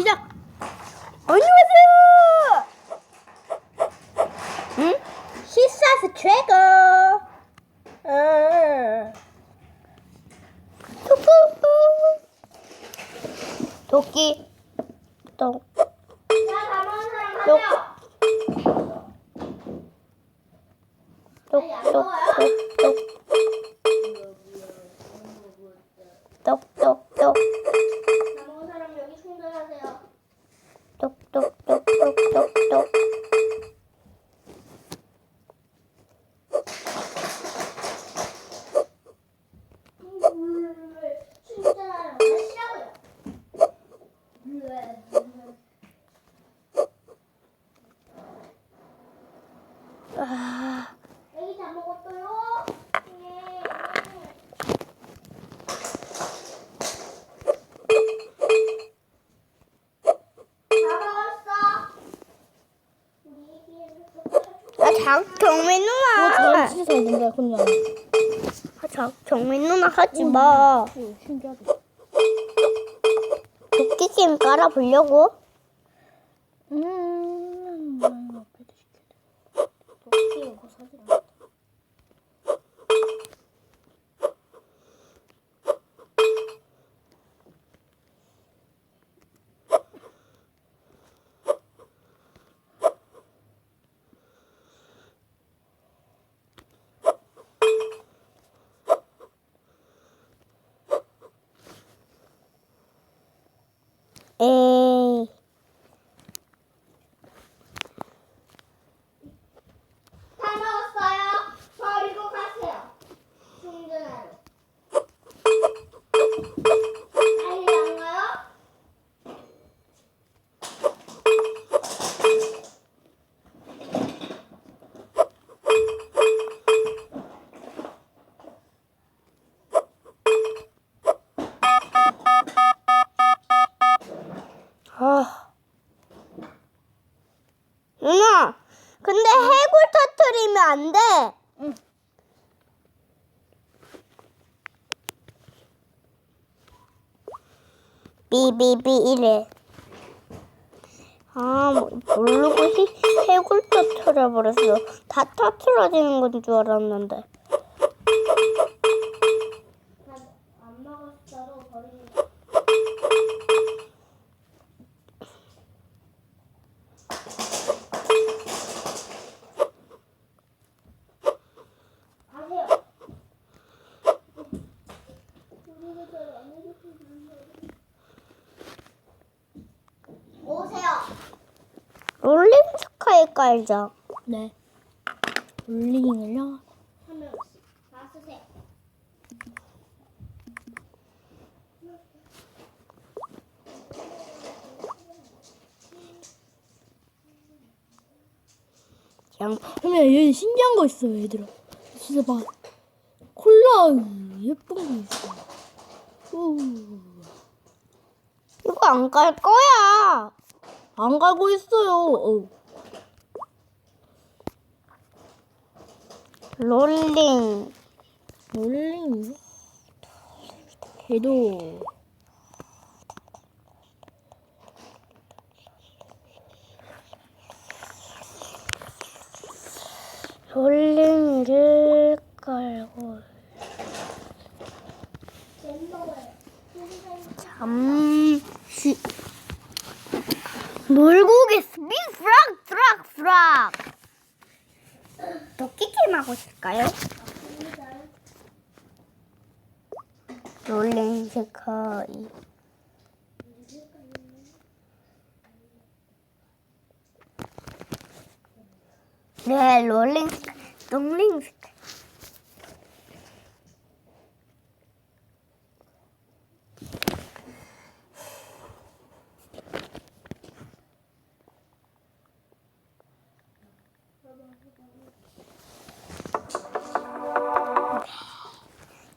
시작. 안녕하세요. 응? 히사스 최고. 도끼. 똥. 똑똑똑똑 장, 정민 어, 잘 누나. 잘 된다, 그냥. 아, 장, 정민 누나 하지 마. 오, 신기하다. 도끼찜 깔아보려고? 음, 앞에도 시켜야 돼. 도끼 이거 사지 마. 에이. 다 먹었어요. 버리고 가세요. 충전하러. 빨리 안 가요? 아. 누나, 근데 해골 터트리면 안 돼. 응. 삐삐삐 이래. 아, 뭐, 모르고 히, 해골 터트려 버렸어. 다 터트려지는 건 줄 알았는데. 안 먹었어도 버립니다. 가세요. 오세요. 롤링 스카이 깔자. 네. 롤링을요? 한 명씩 다 쓰세요. 그냥 그러면 여기 신기한 거 있어요, 얘들아. 진짜 봐. 콜라 예쁜 거 있어. 오. 이거 안깔 거야. 안 가고 있어요. 어. 롤링. 롤링. 걔도. 롤링을 깔고. 잠시. 물고기 스피 프락 프락 프락 도끼 게임 하고 있을까요? 롤렌즈 거의 네, 롤링, 롱링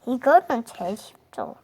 이 이거는 제일 쉽죠.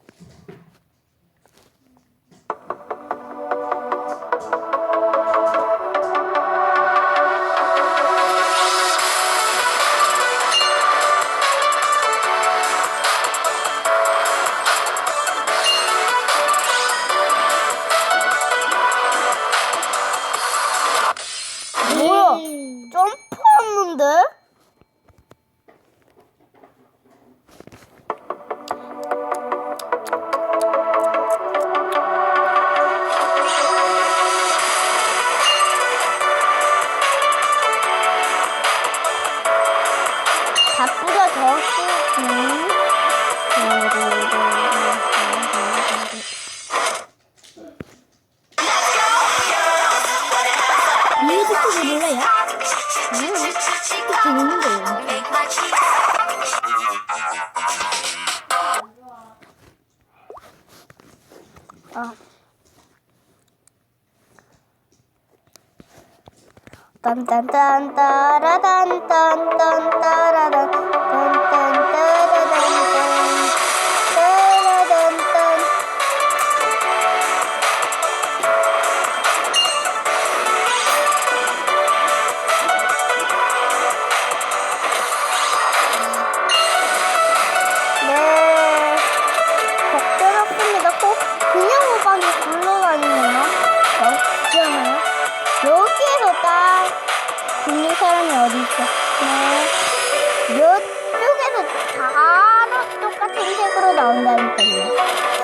재밌는데. 아. 딴딴딴 따라단 딴딴 딴딴 죽는 사람이 어디 있어? 네. 이쪽에서 바로 똑같은 색으로 나온다니까요.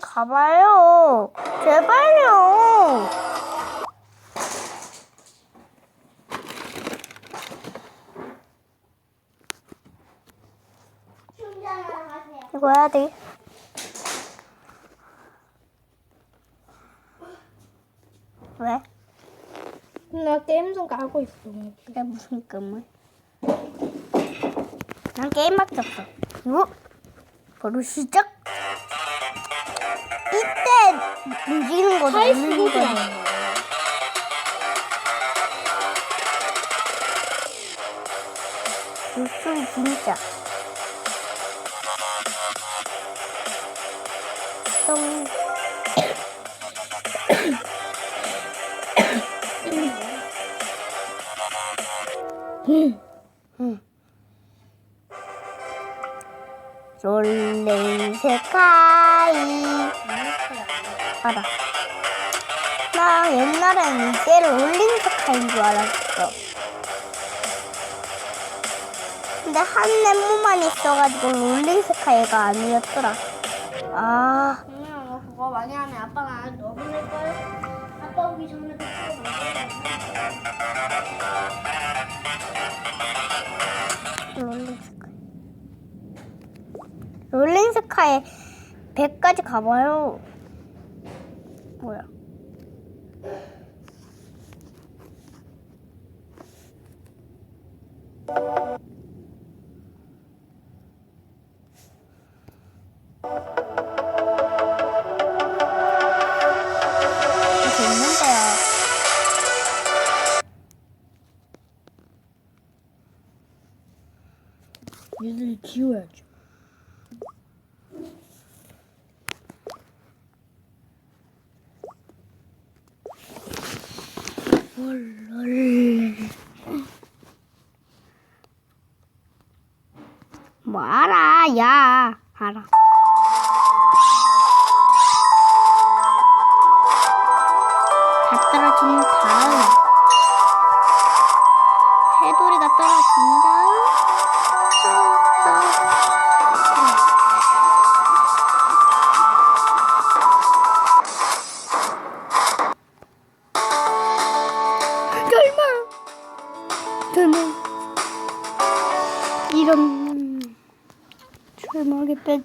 가봐요. 제발요. 이거 해야 돼. 왜? 나 게임 좀 까고 있어. 그게 무슨 꿈을? 난 게임밖에 없어. 어? 바로 시작. 이때 움직이는 거 거야. 나는 거야. 물소리 진짜. 똥. 알아. 나 옛날엔 이게 롤린스카이인 줄 알았어. 근데 한 네모만 있어가지고 롤링스카이가 아니었더라. 아, 그냥 너 그거 많이 하면 아빠가 너 혼낼 걸? 아빠 오기 전에 그거 롤링 스카이. 롤링 스카이 100까지 가봐요. 얘들 지워야죠. 뭐 알아, 야, 알아.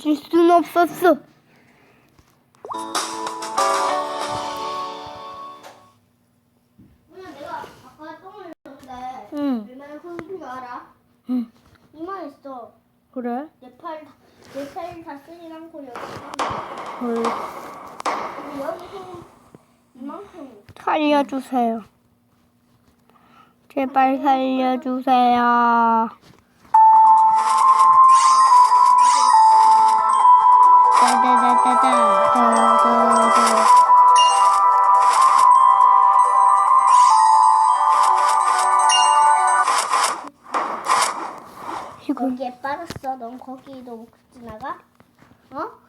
빼질 순 없었어. 그냥 내가 아까 똥을 줬는데 응, 얼마나 큰줄 알아? 응, 이만 있어. 그래? 내팔내팔다 쓰진 않고 여기 헐. 여기 여기 손 이만큼. 살려주세요. 제발 살려주세요. 거기도 못 지나가? 어?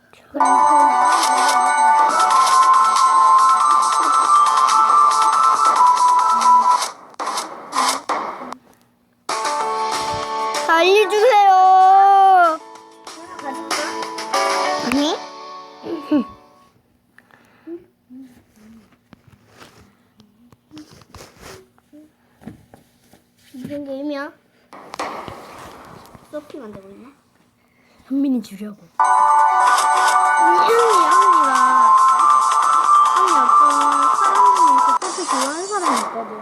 알려주세요. 아니? 무슨 게임이야? 서핑 안 되고 있나? 현민이 주려고. 현이 언니가 언니 어떤 사람 중에서 커피 좋아하는 사람이 있거든.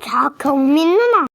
자, 경민 누나.